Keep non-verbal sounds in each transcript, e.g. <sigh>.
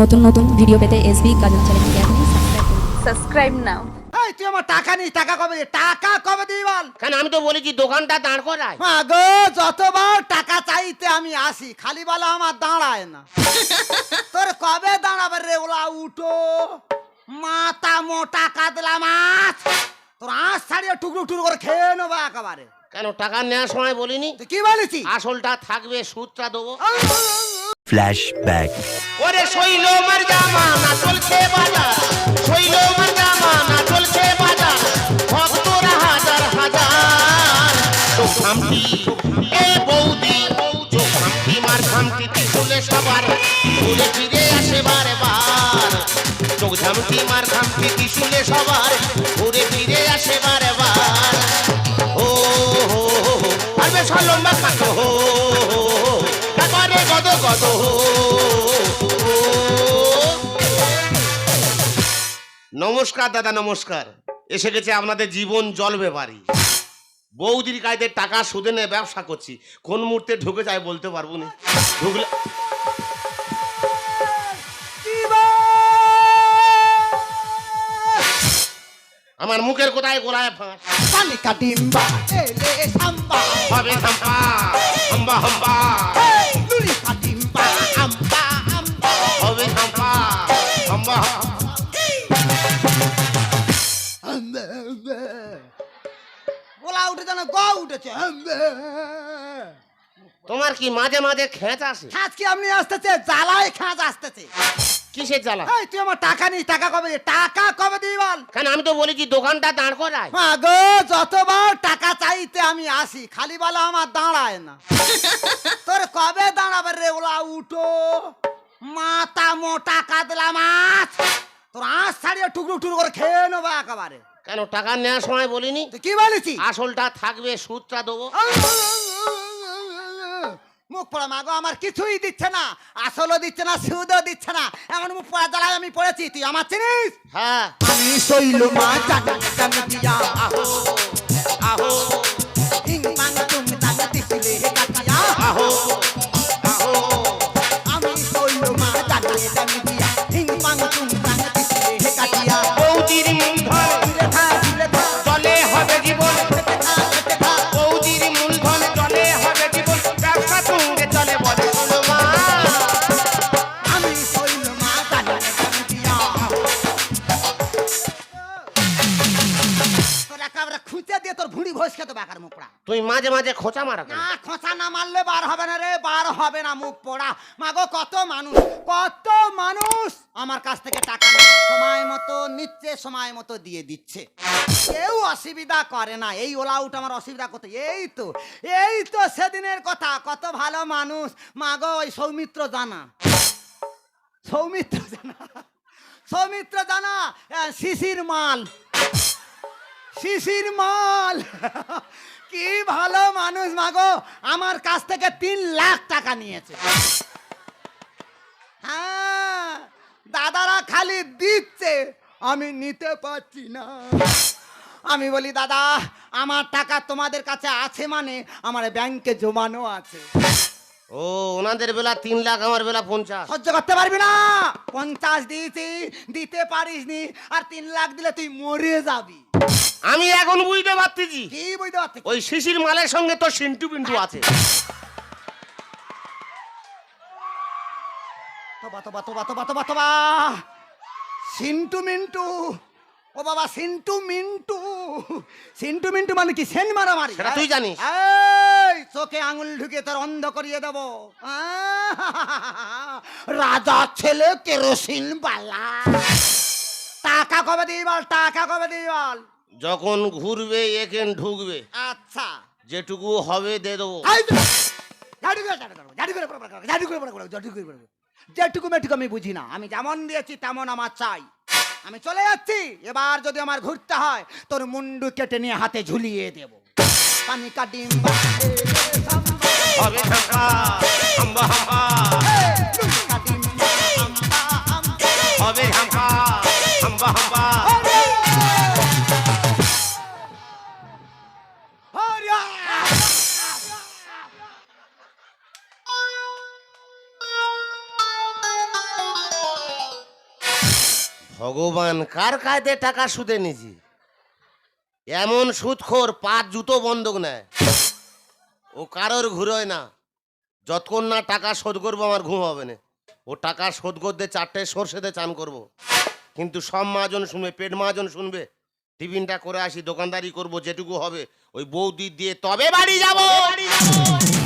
নতুন নতুন ভিডিও পেতে এসবি গাজন চ্যানেলকে আপনি সাবস্ক্রাইব নাও এই তুই আমার টাকা নিস টাকা কবে দিবি? টাকা কবে দিবি বল? কেন আমি তো বলেছি দোকানটা দাঁড় করায়। মা গো যতবার টাকা চাইতে আমি আসি খালি বলা আমার দাঁড়ায় না। তোর কবে দাঁড়াবে রে ওলা উঠো? মাথা মোটা কাতলা মাছ। তোর আঁশ ছাড়িয়ে টুকরো টুকরো করে খেয়ে নেব একেবারে। কেন টাকা নেওয়ার সময় বলিনি? তুই কি বলেছি আসলটা থাকবে সুদটা দেবো। Flashback. ওরে শৈল মার জামা না চলছে মার জামা না চলছে সবার ঘুরে ফিরে আসে বারে বার ও হো হো আর বেশ লম্বা নমস্কার দাদা নমস্কার। এসে গেছে আপনাদের জীবন জলবে বাড়ি বৌদির কায়দের টাকা সুদে নিয়ে ব্যবসা করছি। কোন মুহূর্তে ঢুকে যায় বলতে পারব না। ঢুকলে আমার মুখের কোথায় গোলায় ফাঁস? হবে হাম্বা হাম্বা। উঠেছে না গ উঠেছে। তোমার কি মাঝে মাঝে খেঁচ আসে? খাঁচ কি আপনি আসতেছে জ্বালায় খাঁচ আসতেছে। কিসের জ্বালা? এই তুই আমার টাকা নিস টাকা কবে দিবি? টাকা কবে দিবি বল? কেন আমি তো বলেছি দোকানটা দাঁড় করায়। মা গো যতবার টাকা চাইতে আমি আসি খালি বলা আমার দাঁড়ায় না। তোর কবে দাঁড়াবে রে ওলা উঠো? মাথা মোটা কাতলা মাছ। তোর আঁশ ছাড়িয়ে টুকরো টুকরো করে খেয়ে নেব একেবারে। কেন টাকা নেওয়ার সময় বলিনি? কি বলেছি আসলটা থাকবে সুদটা দেবো। মুখ পড়া মাগো আমার কিছুই দিচ্ছে না। আসলও দিচ্ছে না সুদও দিচ্ছে না। এমন মুখ পড়া জ্বালায় আমি পড়েছি তুই আমার চিনিস? হ্যাঁ। আমি শৈল মা জানি জানি দিয়া আহো আহো। হিং মাং তুম মাঝে খোঁচা মারা না, খোঁচা না মারলে বার হবে না রে, বার হবে না মুখ পোড়া। মাগো, কত মানুষ কত মানুষ আমার কাছ থেকে টাকা সময় মতো নিচ্ছে, সময় মতো দিয়ে দিচ্ছে। কেউ অসুবিধা করে না, এই ওলা উঠ আমার অসুবিধা করতে, এই তো এই তো সেদিনের কথা, কত ভালো মানুষ। মাগো, ওই সৌমিত্র জানা। সৌমিত্র জানা। সৌমিত্র জানা শিশির মাল। শিশির মাল। কি ভালো মানুষ মাগো, আমার কাছ থেকে তিন লাখ টাকা নিয়েছে। হ্যাঁ দাদারা খালি দিচ্ছে, আমি নিতে পারছি না। আমি বলি, দাদা, আমার টাকা তোমাদের কাছে আছে মানে আমার ব্যাংকে জমানো আছে। ও ওনাদের বেলা তিন লাখ আমার বেলা পঞ্চাশ। সহ্য করতে পারবি না। পঞ্চাশ দিয়েছি দিতে পারিস নি আর তিন লাখ দিলে তুই মরে যাবি। আমি এখন বুঝতে পারতেছি। কি বুঝতে পারছিস ওই শিশির মালের সঙ্গে তো সিন্টু পিন্টু আছে। তোবা তোবা তোবা তোবা তোবা তোবা। সিন্টু মিন্টু ও বাবা সিন্টু মিন্টু। সিন্টু মিন্টু মানে কি? সেন মারামারি। সেটা তুই জানিস। এই চোখে আঙুল ঢুকে তোর অন্ধ করিয়ে দেব। রাজা ছেলে কেরোসিন বালা। টাকা কবে দিই বল? টাকা কবে দিই বল? যখন ঘুরবে এখান ঢুকবে। আচ্ছা। যেটুকু হবে দে দেবো। যেটুকু মেটুকু আমি বুঝি না। আমি যেমন দিয়েছি তেমন আমার চাই। আমি চলে যাচ্ছি এবার যদি আমার ঘুরতে হয় তোর মুন্ডু কেটে নিয়ে হাতে ঝুলিয়ে দেব পানি কাটিম হবে হবে ভগবান, কার কায়দে টাকা সুদে নিছি এমন সুদখোর পাঁচ জুতো বন্ধক নেয়। ও কারোর ঘুরোয় না। যতক্ষণ না টাকা শোধ করব, আমার ঘুম হবে না। ও টাকা শোধ করতে চারটে সর্ষেতে চান করব। কিন্তু সব মাজন শুনবে, পেট মাজন শুনবে। টিফিনটা করে আসি, দোকানদারি করব, যেটুকু হবে। ওই বৌদি দিয়ে তবে বাড়ি যাব! पीछे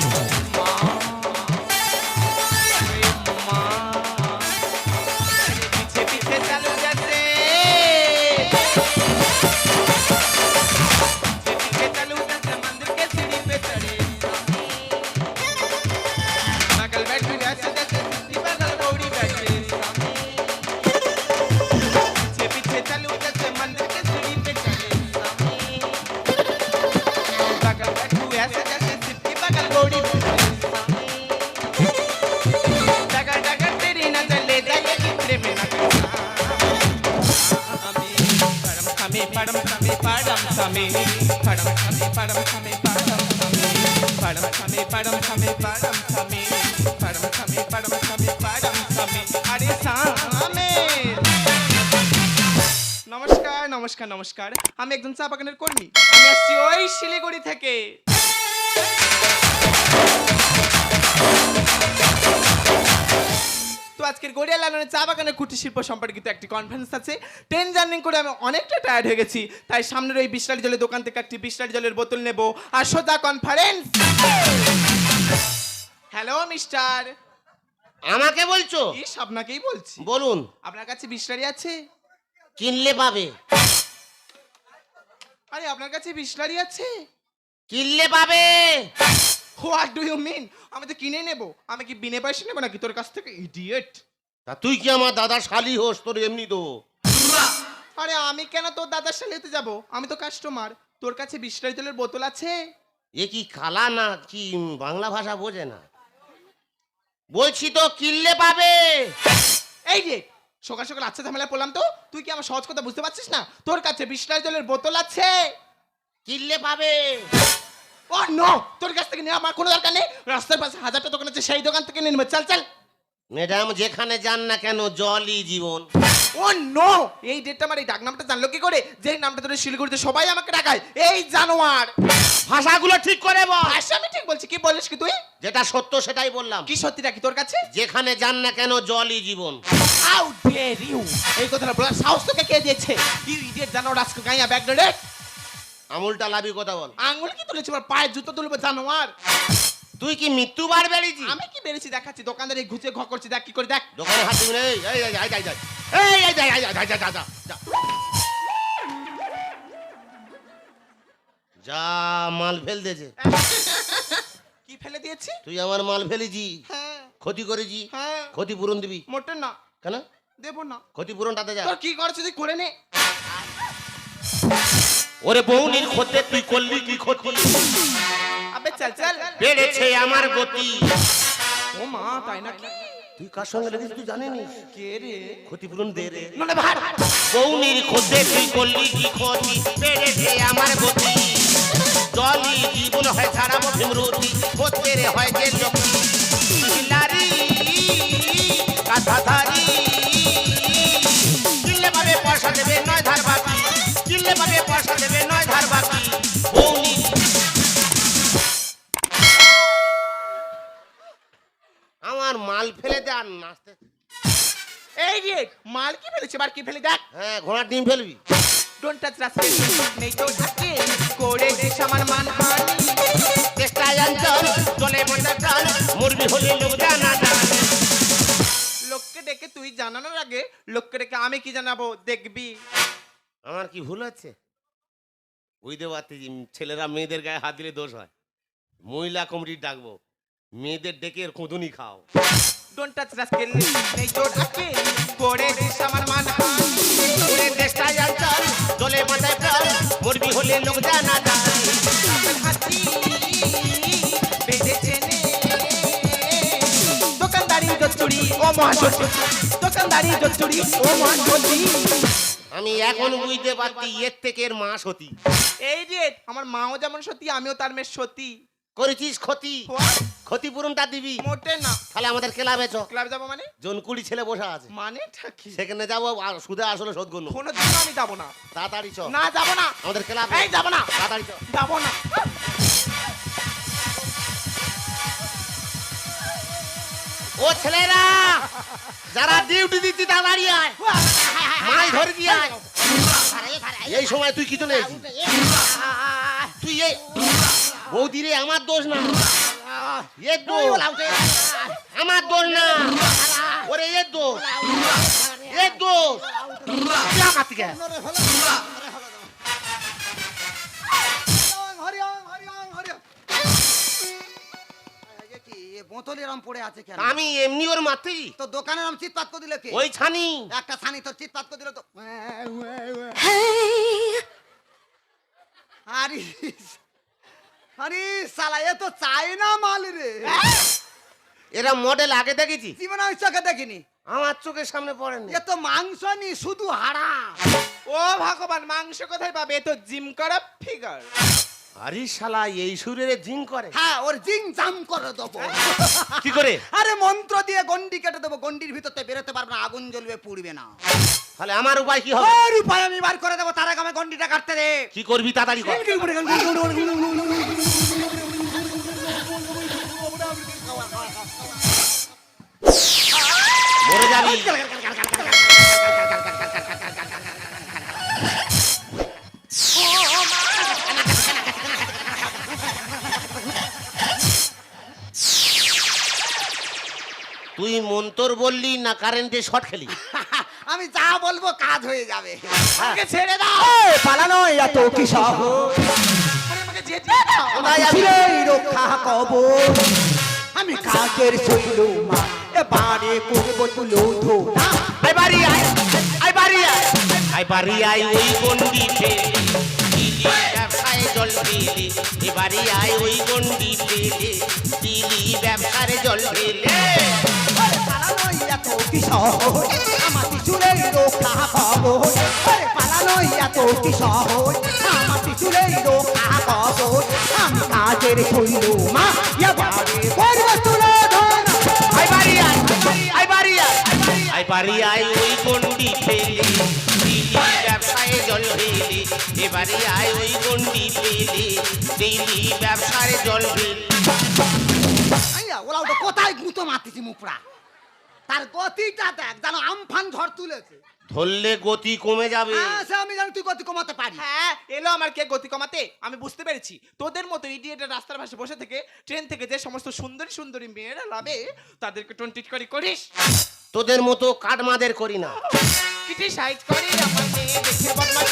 নমস্কার আমি একজন চা বাগানের কর্মী। আমি আসছি ওই শিলিগুড়ি থেকে। তো আজকের গড়িয়া লালনের চা বাগানের কুটির শিল্প সম্পর্কিত একটি কনফারেন্স আছে। ট্রেন জার্নি করে আমি অনেকটা টায়ার্ড হয়ে গেছি তাই সামনের ওই বিশলারি জলের দোকান থেকে একটি বিশলারি জলের বোতল নেব আর সোজা কনফারেন্স হ্যালো মিস্টার আমাকে বলছো? ইস আপনাকেই বলছি। বলুন। আপনার কাছে বিশলারি আছে? কিনলে পাবে। আরে আপনার কাছে বিশলারি আছে? কিনলে পাবে। হোয়াট ডু ইউ মিন আমি তো কিনে নেব। আমি কি বিনে পয়সা নেব নাকি তোর কাছ থেকে? ইডিয়েট তা তুই কি আমার দাদা শালি হোস তোর এমনি তো? আরে আমি কেন তোর দাদার সাথে যাব? আমি তো কাস্টমার তোর কাছে বিশলারি তেলের বোতল আছে? এ কি খালা না কি বাংলা ভাষা বোঝে না? বলছি তো কিনলে পাবে। এই রে সকাল সকাল আচ্ছা ঝামেলায় পড়লাম তো। তুই কি আমার সহজ কথা বুঝতে পারছিস না? তোর কাছে বিশ্বাস জলের বোতল আছে। কিনলে পাবে। ও নো তোর কাছ থেকে নেওয়া আমার কোনো দরকার নেই। রাস্তার পাশে হাজারটা দোকান আছে, সেই দোকান থেকে নিয়ে নেবে। চল চল। ম্যাডাম যেখানে যান না কেন জলই জীবন। ও নো! এই ডেটটা আমার এই ডাক নামটা জানলো কি করে? যেই নামটা ধরে শিলিগুড়িতে সবাই আমাকে ডাকায় এই জানোয়ার! ভাষাগুলো ঠিক করে বল। আচ্ছা আমি ঠিক বলছি কি বলিস কি তুই? যেটা সত্য সেটাই বললাম। কি সত্যি নাকি তোর কাছে? যেখানে যান না কেন জলই জীবন। হাউ ডেয়ার ইউ এই কথাটা বলার সাহস তোকে কে দিয়েছে? ইউ ইডিয়েট জানোয়ার আজকে গাইয়া ব্যাগ রে আমুলটা লাভি কথা বল। আঙ্গুল কি তুলেছে? আমার পায়ে জুতো তুলবো জানোয়ার। তুই কি মৃত্যুবার বেরিয়েছি আমি কি বেরেছি দেখাচ্ছি দোকানদারে ঘুষে ঘ করছি দেখ কি করে দেখ দোকানে হাত দিবি এই এই এই এই, এই, এই, এই, এই, এই, এই, এই, যা, যা, যা, যা। মাল ফেল দিয়েছে কি ফেলে দিয়েছি তুই আমার মাল ফেলেছি হ্যাঁ ক্ষতি করেছি হ্যাঁ ক্ষতিপূরণ দিবি মোটে না কেন দেবো না ক্ষতিপূরণটাতে যা তোর কি করছিস তুই করে নে ওরে বউ বৌনির ক্ষতে তুই করলি কি ক্ষতি আবে চল চল। বেড়েছে আমার গতি। ও মা তাই নাকি? তুই কার সঙ্গে লেগেছিস তুই জানিনি কে রে? ক্ষতিপূরণ দে রে। নলে ভার। বৌনির ক্ষতে তুই করলি কি ক্ষতি? বেড়েছে আমার গতি। জলই জীবন হয় ছাড়াবো ভীমরতি ক্ষতে রে হয় যে লক্ষ্মী লারি কাঁথাধারি কিনলে পাবে পয়সা দেবে নয় ধার আর নাচতে এই রে মাল কি ফেলেছে? বার কি ফেলে? দেখ। হ্যাঁ ঘোড়ার ডিম ফেলবি। ডোন্ট টাচ রাস্তায় নেই তো করে আমার মান হানি চেষ্টায় অঞ্চল চলে চল মুরবি হলে লোক জানা জান লোককে ডেকে তুই জানানোর আগে লোককে ডেকে আমি কি জানাব? দেখবি। আমার কি ভুল আছে? বুঝতে পারছি ছেলেরা মেয়েদের গায়ে হাত দিলে দোষ হয়। মহিলা কমিটি ডাকবো। মেয়েদের ডেকে এর কুঁদুনি খাও। ডোন্ট টাচ রাস্কেল নেই তো থাকে করে দে আমার মান। হানি ওরে চেষ্টায় অঞ্চল চলে মজা চল মুরবি হলে লোক জানা জান হাতি বেঁধেছে দোকানদারি জচুরি ও মহাজতি দোকানদারি জচুরি ও মহাজতি আমি এখন বুঝতে পারছি এর থেকে এর মা সতী। এই যে আমার মাও যেমন সতী আমিও তার মেয়ে সতী। করেছিস ক্ষতি? ক্ষতিপূরণটা দিবি মোটে না তাহলে আমাদের ক্লাবে চ ক্লাবে যাব মানে জন কুড়ি ছেলে বসে আছে মানে কি সেখানে যাব আর সুদে আসলে শোধ করব কোনো দিন আমি যাব না তাড়াতাড়ি চ না যাব না আমাদের ক্লাবে এই যাব না তাড়াতাড়ি চ যাব না ও ছেলেরা যারা ডিউটি দিচ্ছি তাড়াতাড়ি আয় মাছ ধরে দিয়ে আয় এই সময় তুই কি চলে? তুই এই বৌদি রে আমার দোষ না। এর দোষ। আমার দোষ না। ওরে এর দোষ। দোষ। এ কি, এ বোতল এরম পড়ে আছে কেন আমি এমনি ওর মাতি। তো দোকানের নাম চিৎপাত করে দিলে কে? ওই ছানি। একটা ছানি তোর চিৎপাত করে দিল তো। আরে আরে সালা এ তো চায়না মাল রে। এরা মডেল আগে দেখেছি। জীবনে আমি চোখে দেখিনি? আমার চোখের সামনে পড়েনি এ তো মাংস নি শুধু হাড়া। ও ভগবান মাংস কোথায় পাবে? এ তো জিম করা ফিগার আরে শালা এই সুরের জিম করে। হ্যাঁ ওর জিং জাম করে দেবো। <laughs> কি করে? আরে মন্ত্র দিয়ে গন্ডি কেটে দেবো গন্ডির ভিতরতে বেরোতে পারবে না আগুন জ্বলবে পুড়বে না। তাহলে আমার উপায় কি হবে? ওর উপায় আমি বার করে দেবো তার আগে আমি গন্ডিটা কাটতে দে। কি করবি তাড়াতাড়ি কর। মরে যাবি। তুই মন্তর বললি না কারেন্টে শর্ট খেলি? <laughs> আমি যা বলব কাজ হয়ে যাবে। আমাকে ছেড়ে দাও। পালানো এত কি সহ আমি কাকের শৈল মা। এবারে করব তুলো ধোনা আই বাড়ি আয় আই বাড়ি আয়। আই বাড়ি আয় ওই গন্ডিতে ব্যবসায় জল ঢেলে। এ আয় ওই গন্ডিতে দিলি ব্যবসার জল এত কি সহ আমার চুলে রক্ষা কব পালানো এত কি সহ আমার চুলে রক্ষা কব আমি কাকের শৈল মা এবারে করব তুলো আই বাড়ি আয় আই বাড়ি আয় আই বাড়ি আয় ওই গন্ডি ফেলে ব্যবসায় জল ঢেলে এ বাড়ি আয় ওই গন্ডি ফেলে দিলি ব্যবসার জল আইয়া ওরা ওটা কোথায় গুঁতো মারতেছি মুখরা? তার গতিটা দেখ জানো আমফান ঝড় তুলেছে। ধরলে গতি কমে যাবে। হ্যাঁ সে আমি জানি তুই গতি কমাতে পারি হ্যাঁ এলো আমার কে গতি কমাতে? আমি বুঝতে পেরেছি। তোদের মতো ইডিয়েটের রাস্তার পাশে বসে থেকে ট্রেন থেকে যে সমস্ত সুন্দরী সুন্দরী মেয়েরা লাভে তাদেরকে টোনটিট করে করিস। তোদের মতো কাঠমাদের করি না। কিটি সাইজ করি আমার মেয়ে দেখে বদমাস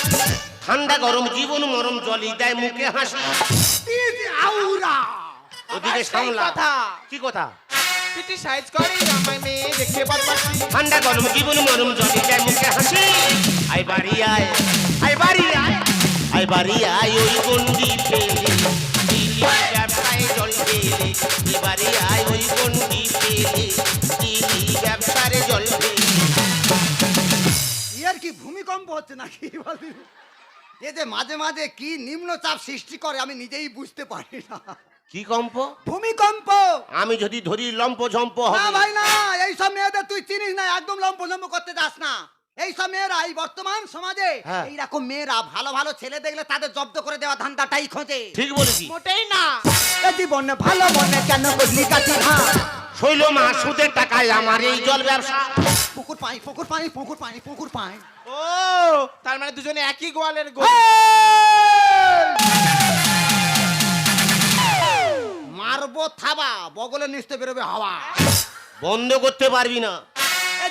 ঠান্ডা গরম জীবন মরম জলি দেয় মুখে হাসি। আউরা। ওদিকে সামলা। কথা। কি কথা? কিটি সাইজ করি আমার মেয়ে দেখে বদমাস ঠান্ডা গরম জীবন মরম জলি দেয় মুখে হাসি। আই বাড়ি আয় আই বাড়ি আয় আই বাড়ি আয় ওই গন্ডি ফেলে দিলি ব্যবসায় জল ফেলে এ বাড়ি আয় ওই গন্ডি ফেলে দিলি ব্যবসারে জল ফেলে এর কি ভূমিকম্প হচ্ছে নাকি? বলবি? এ যে মাঝে মাঝে কি নিম্নচাপ সৃষ্টি করে আমি নিজেই বুঝতে পারি না। কি কম্প? ভূমিকম্প। আমি যদি ধরি লম্প ঝম্প না ভাই না এই সব মেয়েদের তুই চিনিস না একদম লম্পজম্প করতে যাস না। এই সব মেয়েরা এই বর্তমান সমাজে হ্যাঁ। এইরকম মেয়েরা ভালো ভালো ছেলে দেখলে তাদের জব্দ করে দেওয়া ধান্দাটাই খোঁজে। ঠিক বলেছি। মোটেই না। এ জীবনে ভালো মনে কেন করলি কাটি হ্যাঁ শৈল মা সুদের টাকায় আমার এই জল ব্যবসা। পুকুর পাই পুকুর পাই পুকুর পাই পুকুর পাই। ও তার মানে দুজনে একই গোয়ালের গো মারবো থাবা বগলে নিচতে বেরোবে হাওয়া। বন্ধ করতে পারবি না।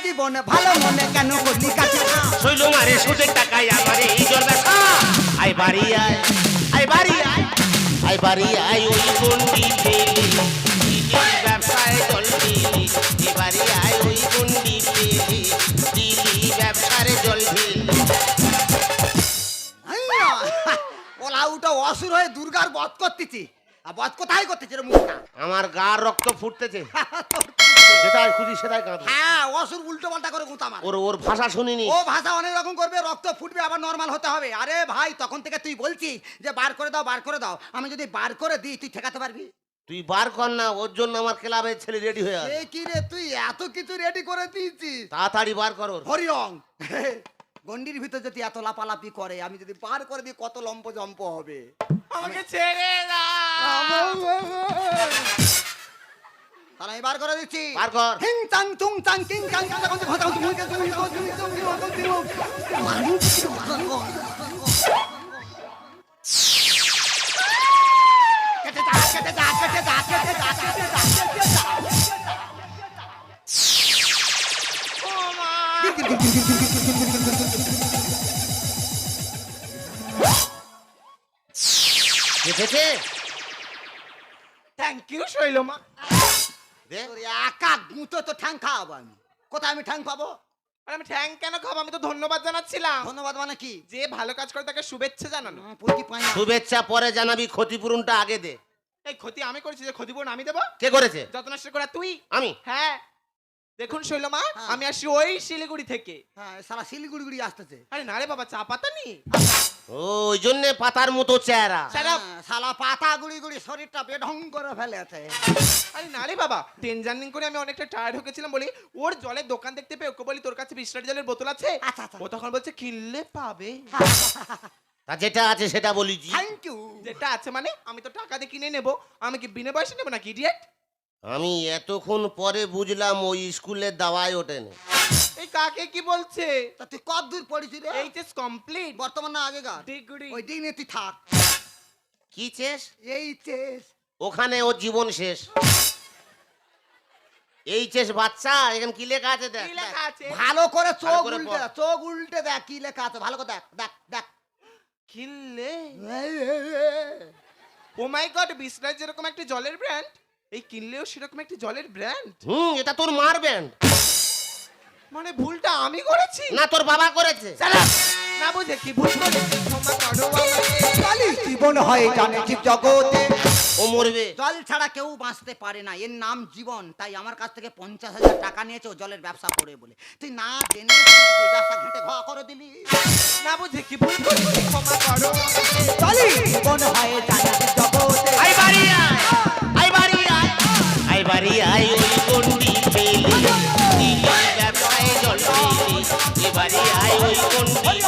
জীবনে ভালো মনে কেন করলি শৈল মারে সুদের টাকায় আমার এই জল ব্যবসা আই বাড়ি আয় আই বাড়ি আয় আই বাড়ি আয় ওই গন্ডি দিলি ব্যবসায় জল ফেলে এ বাড়ি আয় ওই গন্ডি ফেলে দিলি ব্যবসারে জল ফেলে ওলা উঠো অসুর হয়ে দুর্গার বধ করতেছি। আর কোথায় করতেছি রে মুখটা? আমার গার রক্ত ফুটতেছে। যেটাই খুঁজি সেটাই কাঁদো। হ্যাঁ অসুর উল্টো পাল্টা করে গুঁতা মার ওর ওর ভাষা শুনিনি। ও ভাষা অনেক রকম করবে রক্ত ফুটবে আবার নর্মাল হতে হবে। আরে ভাই তখন থেকে তুই বলছিস যে বার করে দাও বার করে দাও। আমি যদি বার করে দিই তুই ঠেকাতে পারবি? তুই বার কর না ওর জন্য আমার ক্লাবের ছেলে রেডি হয়ে আছে। কি রে তুই এত কিছু রেডি করে দিয়েছিস? তাড়াতাড়ি বার কর ওর। হরিয়ং <laughs> গন্ডির ভিতর যদি এত লাপালাপি করে আমি যদি পার করে দিই কত লম্প জম্প হবে আমাকে ছেড়ে দাও তাহলে আমি বার করে দিচ্ছি বার কর হিং চাং চুং চাং কিং চাং চাং দেখেছে? থ্যাংক ইউ শৈলমা দে। একা গুঁতো তো ঠ্যাং খাওয়াবো আমি। কোথায় আমি ঠ্যাং পাবো? আর আমি থ্যাংক কেন খাব? আমি তো ধন্যবাদ জানাচ্ছিলাম। ধন্যবাদ মানে কি? যে ভালো কাজ করে তাকে শুভেচ্ছা জানানো। না। শুভেচ্ছা পরে জানাবি ক্ষতিপূরণটা আগে দে। এই ক্ষতি আমি করেছি যে ক্ষতিপূরণ আমি দেবো? কে করেছে? যত নষ্ট করা তুই। আমি? হ্যাঁ। দেখুন শৈলমা হ্যাঁ। আমি আসি ওই শিলিগুড়ি থেকে। হ্যাঁ সারা শিলিগুড়ি গুড়ি আসতেছে। আরে না রে বাবা চা পাতা নি? ও, ওই জন্যে পাতার মতো চেহারা। হ্যাঁ, শালা পাতা গুড়ি গুড়ি শরীরটা বেঢং করে ফেলেছে। আরে না রে বাবা ট্রেন জার্নি করে আমি অনেকটা টায়ার্ড হয়ে গেছিলাম বলি ওর জলের দোকান দেখতে পেয়ে ওকে বলি তোর কাছে বিশ জলের বোতল আছে? আচ্ছা, আচ্ছা। ও তখন বলছে কিনলে পাবে। <laughs> তা যেটা আছে সেটা বলিছি থ্যাংক ইউ যেটা আছে মানে আমি তো টাকা দিয়ে কিনে নেব। আমি কি বিনা পয়সা নেব নাকি ইডিয়েট আমি এতক্ষণ পরে বুঝলাম ওই স্কুলের দাওয়ায় ওঠেনি। এই কাকে কি বলছে? তা তুই কত দূর পড়েছিস রে? এইচএস কমপ্লিট বর্তমান না আগেকার। ডিগ্রি ওই দিনে তুই থাক। কি চেস এই চেস ওখানে ওর জীবন শেষ। এই চেস বাচ্চা এখানে কি লেখা আছে দেখ কি লেখা আছে? ভালো করে চোখ করে উল্টে পড়। দেখ, চোখ উল্টে দেখ কি লেখা আছে ভালো করে দেখ দেখ দেখ। কিনলে? ও মাই গড বিসলার যেরকম একটা জলের ব্র্যান্ড এই কিনলেও সেরকম একটা জলের ব্র্যান্ড হুম এটা তোর মার ব্যান্ড মানে ভুলটা আমি করেছি? না তোর বাবা করেছে। না বুঝে কি ভুল করেছি? ক্ষমা করো আমাকে জীবন হয় জানে জীব জগতে। ও মরবে। জল ছাড়া কেউ বাঁচতে পারে না। এর নাম জীবন। তাই আমার কাছ থেকে পঞ্চাশ হাজার টাকা নিয়েছে ও জলের ব্যবসা করে বলে। তুই না জেনে সেই ব্যবসা ঘেটে ঘ করে দিলি। না বুঝে কি ভুল করেছি? ক্ষমা করো জীবন হয় জানে জীব জগতে। আই বাড়ি আয়। বাড়ি আয় ওই গন্ডি পেলি দিলি ব্যবসায় জল পেলি এ আয় ওই গন্ডি পেলি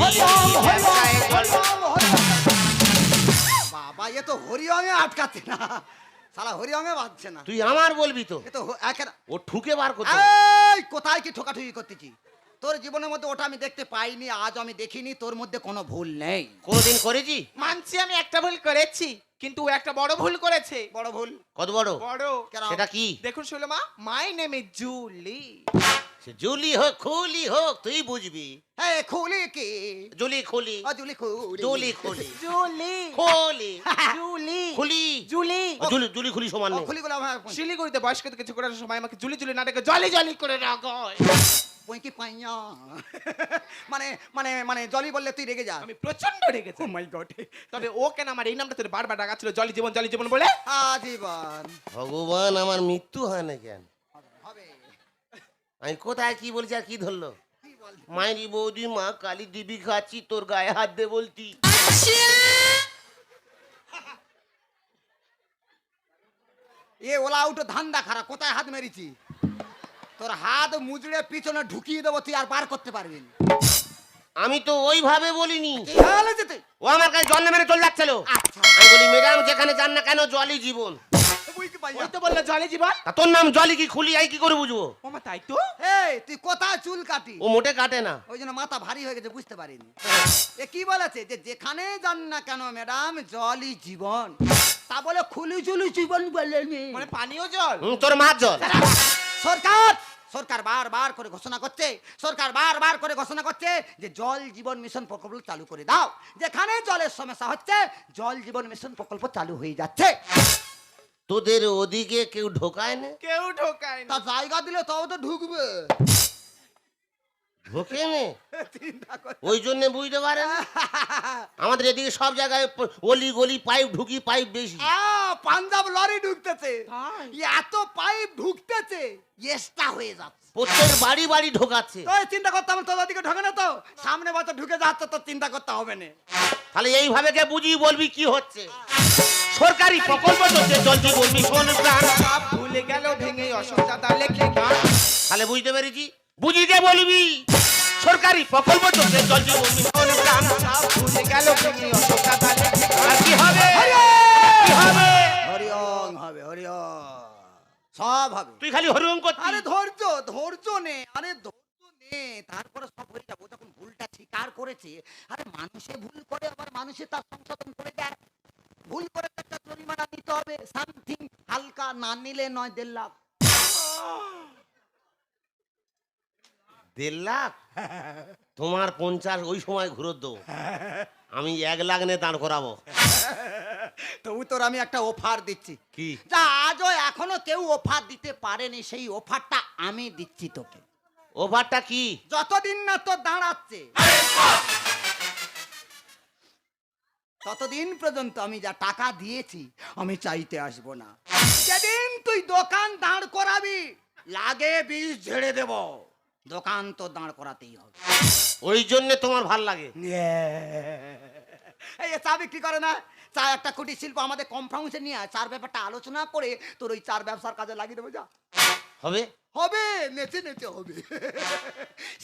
জল বাবা এ তো হরিয়ঙে আটকাচ্ছে না। সালা হরিয়ঙে বাজছে না। তুই আমার বলবি তো? এ তো একের ও ঠুকে বার করতে এই কোথায় কি ঠোকাঠুকি করতেছি? তোর জীবনের মধ্যে ওটা আমি দেখতে পাইনি আজ আমি দেখিনি তোর মধ্যে কোনো ভুল নেই। কোনোদিন করেছি? মানছি আমি একটা ভুল করেছি। কিন্তু ও একটা বড় ভুল করেছে। বড় ভুল। কত বড়? বড়। সেটা কি? দেখুন শৈলমা মাই নেম ইজ জুলি সে জুলি হোক খুলি হোক তুই বুঝবি। হে খুলি কি? জুলি খুলি। ও জুলি খুলি। জুলি খুলি। জুলি। খুলি। <laughs> জুলি। খুলি। জুলি। জুলি জুলি খুলি সমান ও নেই। খুলি গুলো আমার শিলিগুড়িতে বয়স্কদের কিছু করার সময় আমাকে জুলি জুলি না ডেকে জলি জলি করে রাখো পঁয়কি পাইয়া? <laughs> মানে মানে মানে জলি বললে তুই রেগে যা আমি প্রচণ্ড রেগেছি মাই গড তবে ও কেন আমার এই নামটা তোর বারবার ডাকাচ্ছিল জলি জীবন জলি জীবন বলে? আজীবন। ভগবান আমার মৃত্যু হয় না কেন? আমি কোথায় কি বলছি আর কি ধরলো? মায়েরি বৌদি মা কালী দিবি খাচ্ছি তোর গায়ে হাত দে বলতি। এ ওলা উঠো ধান্দা খারাপ কোথায় হাত মেরেছি? তোর হাত মুজড়ে পিছনে ঢুকিয়ে দেবো তুই আর বার করতে পারবি না। আমি তো ওইভাবে বলিনি। ও আমার কাছে জল মেরে চলে যাচ্ছিল। আচ্ছা। আমি বলি ম্যাডাম যেখানে যান না কেন জলই জীবন। পঁয়কি পাইয়া ওই তো বলল জলি জীবন তা তোর নাম জলই কি খুলি আই কি করে বুঝব? ও মা তাই তো? এই তুই কোথায় চুল কাটি? ও মোটে কাটে না। ওই জন্য মাথা ভারী হয়ে গেছে বুঝতে পারিনি। এ কি বলেছে যে যেখানে যান না কেন ম্যাডাম জলই জীবন। তা বলে খুলি চুলি জীবন বলেনি মানে পানীয় জল? তোর মার জল। সরকার সরকার বারবার করে ঘোষণা করছে সরকার বারবার করে ঘোষণা করছে যে জল জীবন মিশন প্রকল্প চালু করে দাও। যেখানে জলের সমস্যা হচ্ছে জল জীবন মিশন প্রকল্প চালু হয়ে যাচ্ছে। তোদের ওদিকে কেউ ঢোকায় না কেউ ঢোকায় তা না জায়গা দিলে তাও তো ঢুকবে। ঢোকে নে চিন্তা কর। ওই জন্য বুঝতে পারে না। আমাদের এদিকে সব জায়গায় প- অলি গলি পাইপ ঢুকি পাইপ বেশি। আ, পাঞ্জাব লরি ঢুকতেছে। এত পাইপ ঢুকতেছে এক্সট্রা হয়ে যাচ্ছে। প্রত্যেক বাড়ি বাড়ি ঢোকাচ্ছে। তো এই চিন্তা করতে হবে তোর ওদিকে ঢোকে না তো? সামনে বছর ঢুকে যাচ্ছে তো চিন্তা করতে হবে না। তাহলে এইভাবে কে বুঝি বলবি কি হচ্ছে? সরকারি প্রকল্প চলছে জলজি বলবি। শোন প্রাণ ভুলে গেল ভেঙে অশোক দাদা লেখে গান। তাহলে বুঝতে পেরেছি? বুঝিতে বলবি। সরকারি প্রকল্প চলছে জলজি বলবি। শোন প্রাণ সব ভুলে গেল ভেঙে অশোক দাদা লেখে গান কি হবে? কি হবে? হরিওম হবে হরিওম সব হবে। তুই খালি হরিওম করছিস? আরে ধৈর্য ধৈর্য নে আরে তারপরে সব হয়ে যাব। যখন ভুলটা স্বীকার করেছে আরে মানুষে ভুল করে আবার মানুষে তার সংশোধন করে দেয়। ভুল করে একটা জরিমানা নিতে হবে সামথিং হালকা না নিলে নয় দেড় লাখ। দেড় লাখ? তোমার পঞ্চাশ ওই সময় ঘুরত দেবো। আমি এক লাখ নিয়ে দাঁড় করাবো। তবু তোর আমি একটা অফার দিচ্ছি। কি? যা আজও এখনও কেউ অফার দিতে পারেনি সেই অফারটা আমি দিচ্ছি তোকে। ওভারটা কি? যতদিন না তোর দাঁড়াচ্ছে। ততদিন পর্যন্ত আমি যা টাকা দিয়েছি আমি চাইতে আসব না। যেদিন তুই দোকান দাঁড় করাবি লাগে বিষ ঝেড়ে দেব। দোকান তো দাঁড় করাতেই হবে। ওই জন্য তোমার ভালো লাগে। এই চা বিক্রি করে না? চা একটা কুটির শিল্প আমাদের কনফারেন্সে নিয়ে আয়। চার ব্যাপারটা আলোচনা করে তোর ওই চার ব্যবসার কাজে লাগিয়ে দেবো যা। হবে? হবে নেচে নেচে হবে।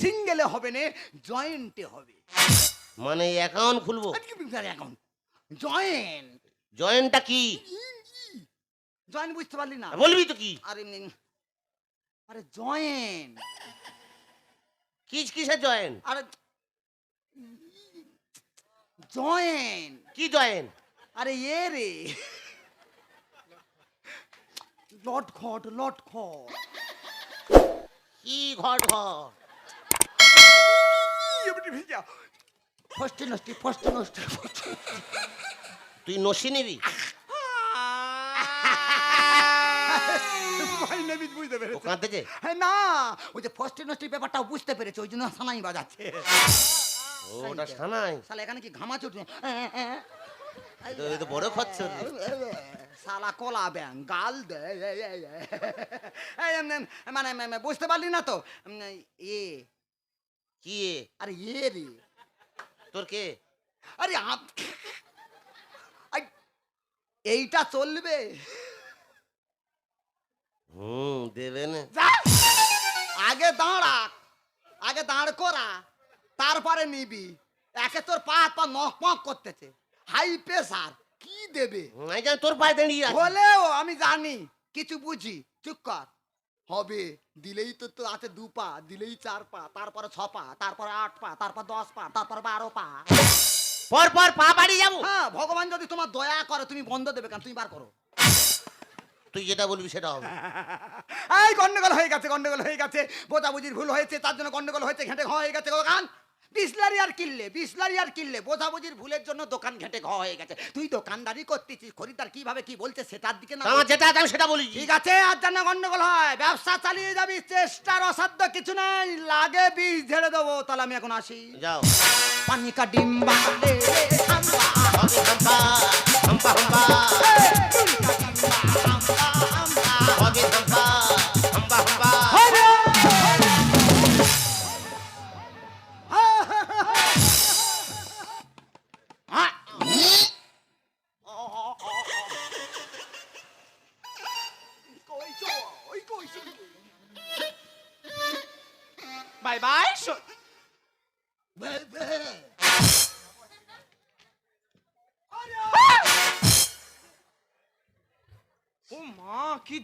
সিঙ্গেলে হবে না জয়েন্টে হবে। মানে অ্যাকাউন্ট খুলবো? এখন জয়েন্ট কি? জয়েন্ট বুঝতে পারলি না। বলবি তো কি? আরে আরে জয়েন্ট কিস কিসের জয়েন্ট আরে জয়েন্ট কি জয়েন্ট আরে এ রে। লট খট লট খট। কি ঘর ঘর ফষ্টি নষ্টি ফষ্টি নষ্টি। তুই নসি নিবি? বুঝতে পেরেছি। হ্যাঁ, না ওই যে ব্যাপারটা বুঝতে পেরেছে ওই জন্য সানাই বাজাচ্ছে। ওটা সানাই? শালা এখানে কি ঘামা তো- বড় খচ্চর সালা কলা ব্যাং গাল দে মানে বুঝতে পারলি না তো? এ। কি আরে এ রে। তোর কে? আরে আপ এইটা চলবে। হুম দেবে না। আগে দাঁড়া। আগে দাঁড় করা। তারপরে নিবি। একে তোর পা পা নখ পক করতেছে। হাই প্রেসার কি দেবে? তোর পায়ে দাঁড়িয়ে হলেও আমি জানি। কিছু বুঝি। চুপ কর। হবে। দিলেই তো তো আছে দু পা দিলেই চার পা তারপরে ছ পা তারপরে আট পা তারপর দশ পা তারপর বারো পা। পর পর পা বাড়ি যাব। হ্যাঁ ভগবান যদি তোমার দয়া করে তুমি বন্ধ দেবে কেন? তুমি বার করো। তুই যেটা বলবি সেটা হবে। এই গন্ডগোল হয়ে গেছে গন্ডগোল হয়ে গেছে বোঝাবুঝির ভুল হয়েছে তার জন্য গন্ডগোল হয়েছে ঘেঁটে ঘ হয়ে গেছে দোকান বিসলারি আর কিনলে বিসলারি আর কিনলে বোঝাবুঝির ভুলের জন্য দোকান ঘেঁটে ঘ হয়ে গেছে। তুই দোকানদারি করতেছিস খরিদ্দার কীভাবে কি বলছে সেটার দিকে না আমার যেটা আছে আমি সেটা বলি। ঠিক আছে আর যেন গন্ডগোল হয় ব্যবসা চালিয়ে যাবি চেষ্টার অসাধ্য কিছু নাই লাগে বীজ ঝেড়ে দেবো তাহলে আমি এখন আসি। যাও। পানি কা ডিম্বা লে লে হাম্বা, কা ডিম্বা, হাম্বা, হাম্বা।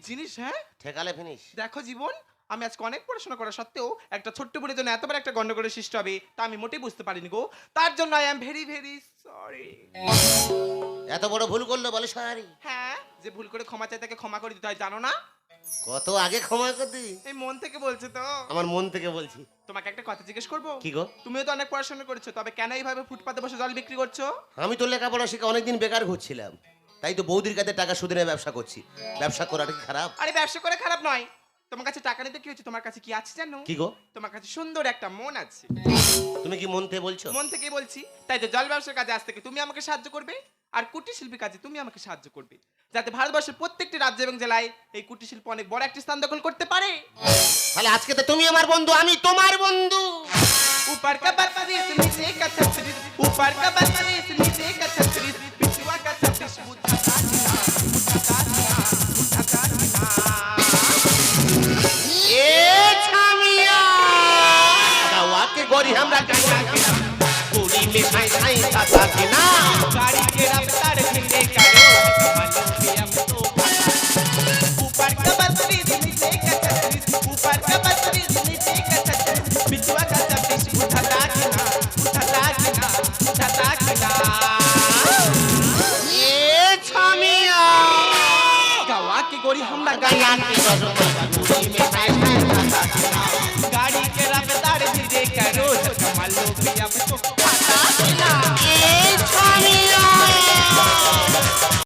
জিনিস হ্যাঁ? ঠেকালে ফিনিশ দেখো জীবন আমি আজকে অনেক পড়াশোনা করা সত্ত্বেও একটা ছোট্ট বলে জন্য এত বড় একটা গন্ডগোলের সৃষ্টি হবে তা আমি মোটেই বুঝতে পারিনি গো। তার জন্য I am very very sorry এত বড় ভুল করল বলে সরি। হ্যাঁ যে ভুল করে ক্ষমা চাই তাকে ক্ষমা করে দিতে হয় জানো না? কত আগে ক্ষমা করতি? এই মন থেকে বলছে তো। আমার মন থেকে বলছি। তোমাকে একটা কথা জিজ্ঞেস করব? কি গো? তুমিও তো অনেক পড়াশোনা করেছ তবে কেন এইভাবে ফুটপাতে বসে জল বিক্রি করছ? আমি তো লেখাপড়া শিখে অনেকদিন বেকার ঘুরছিলাম। তাই তো বৌদির কাছে টাকা সুদের ব্যবসা করছি। ব্যবসা করাটা কি খারাপ? আরে ব্যবসা করে খারাপ নয়। তোমার কাছে টাকা নিতে কি হচ্ছে তোমার কাছে কি আছে জানো? কি গো? তোমার কাছে সুন্দর একটা মন আছে। তুমি কি মন থেকে বলছো? মন থেকেই বলছি। তাই তো জল ব্যবসার কাজে আজ থেকে তুমি আমাকে সাহায্য করবে আর কুটির শিল্পী কাজে তুমি আমাকে সাহায্য করবে। যাতে ভারতবর্ষের প্রত্যেকটি রাজ্য এবং জেলায় এই কুটির শিল্প অনেক বড় একটি স্থান দখল করতে পারে। তাহলে আজকে তো তুমি আমার বন্ধু আমি তোমার বন্ধু। উপর কা বাতাস নিচে কা ছাত্রী উপর কা বাতাস নিচে সাই সাই কাটা के